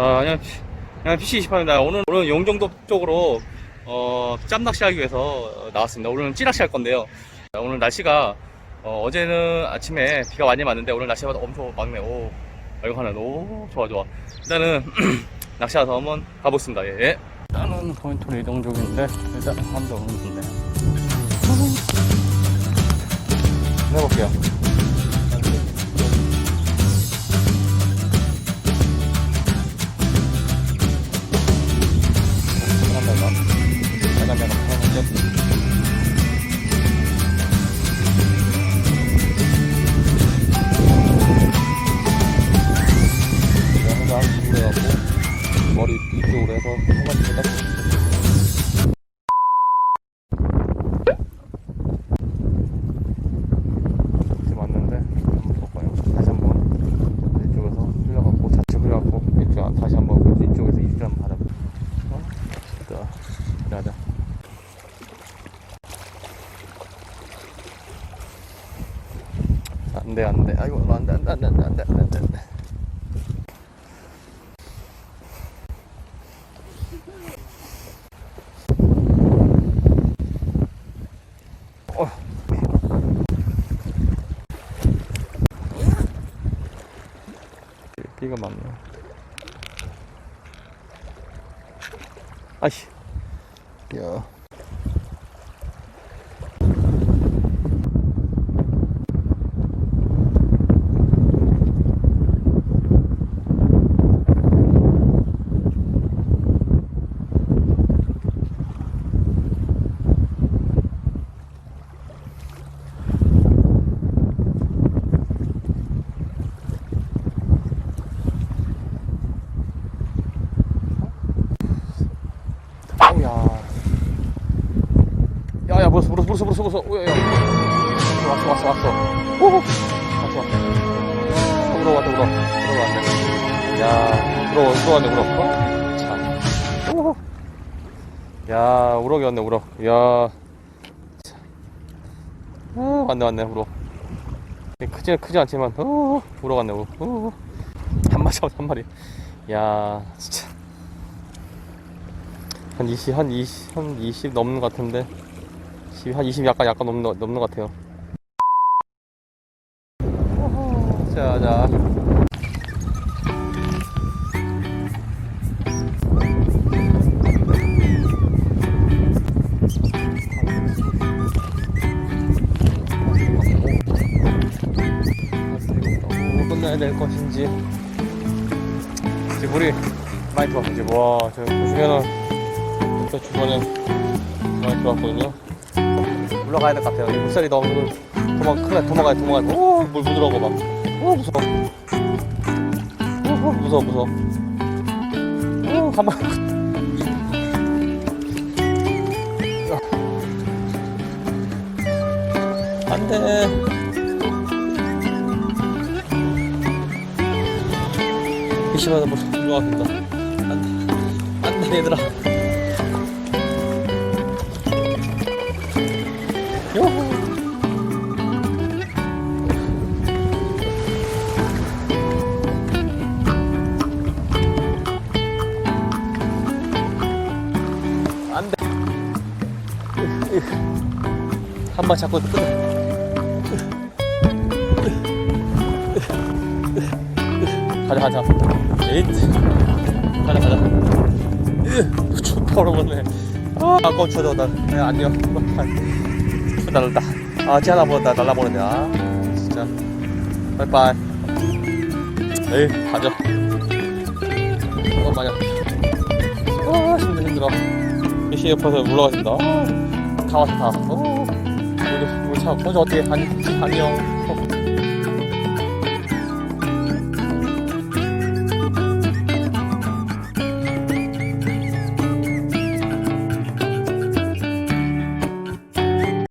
아, 그냥, 그냥 PC28입니다. 오늘, 오늘 용정도 쪽으로, 어, 짬낚시 하기 위해서 어, 나왔습니다. 오늘은 찌낚시 할 건데요. 자, 오늘 날씨가, 어, 제는 아침에 비가 많이 왔는데 오늘 날씨가 엄청 맑네. 오, 맑하네. 오, 좋아, 좋아. 일단은, 낚시 와서 한번 가보겠습니다. 예. 예. 일단은 포인트로 이동 중인데, 일단 한번 오는 건데. 해볼게요. 잠깐만요. 항상 기울여갖고 머리 이쪽으로 해서 한 번씩 딱 이렇게 맞는데 한번 볼까요? 다시 한번 이쪽에서 흘려갖고 좌측 흘려갖고 이쪽 다시 한번 그 이쪽에서 이쪽 한번 받아 어? 자, 그래 하자 안돼 안돼 아이고 안돼 안돼 안돼 안돼 안돼 안돼 안돼 어. 비가 많네. 아이씨. 야. 야, 물었어, 물었어. 오, 야, 야. 왔어, 왔어, 왔어. 오, 왔어, 왔어. 어, 물어, 왔다, 물어. 물어, 왔네. 야, 물어, 물어, 왔네, 물어. 어? 참. 오. 야, 우럭이 왔네, 우럭. 야. 참. 어, 왔네, 왔네, 우럭. 크지, 크지 않지만, 어, 우럭 왔네, 우럭. 어. 한 마리 잡았 한 마리. 야, 진짜. 한 20, 한 20, 한 20 넘는 것 같은데. 10, 한20 약간, 약간 넘는, 넘는 것 같아요. 자, 자. 될 것인지. 지금 물이 많이 들어왔어, 지금. 와, 저 보시면은, 저 주변에 많이 들어왔거든요. 올라가야 될 것 같아요. 이 물살이 너무 도망, 큰일 나, 도망가야 돼, 도망가야 돼. 오, 물 부드러워, 막. 오, 무서워. 오, 무서워, 무서워. 오, 가만. 안 돼. 피시마다 뭐 올라왔습니다. 안 돼. 안 돼, 얘들아. 안 돼. 한번 잡고 끝내. 가자 가자. 에잇. 가자 가자. 으 더러웠네. 아 쳐줘 나. 네, 안녕 날랐다 아 지하나 보다 날라버렸네 아 진짜. 빠이빠이. 에이 가자. 잠깐만요. 아 힘들어 힘들어. 이시 옆에서 올라가신다. 아, 다 왔다. 어, 우리 차 먼저 어떻게 안, 안녕 어.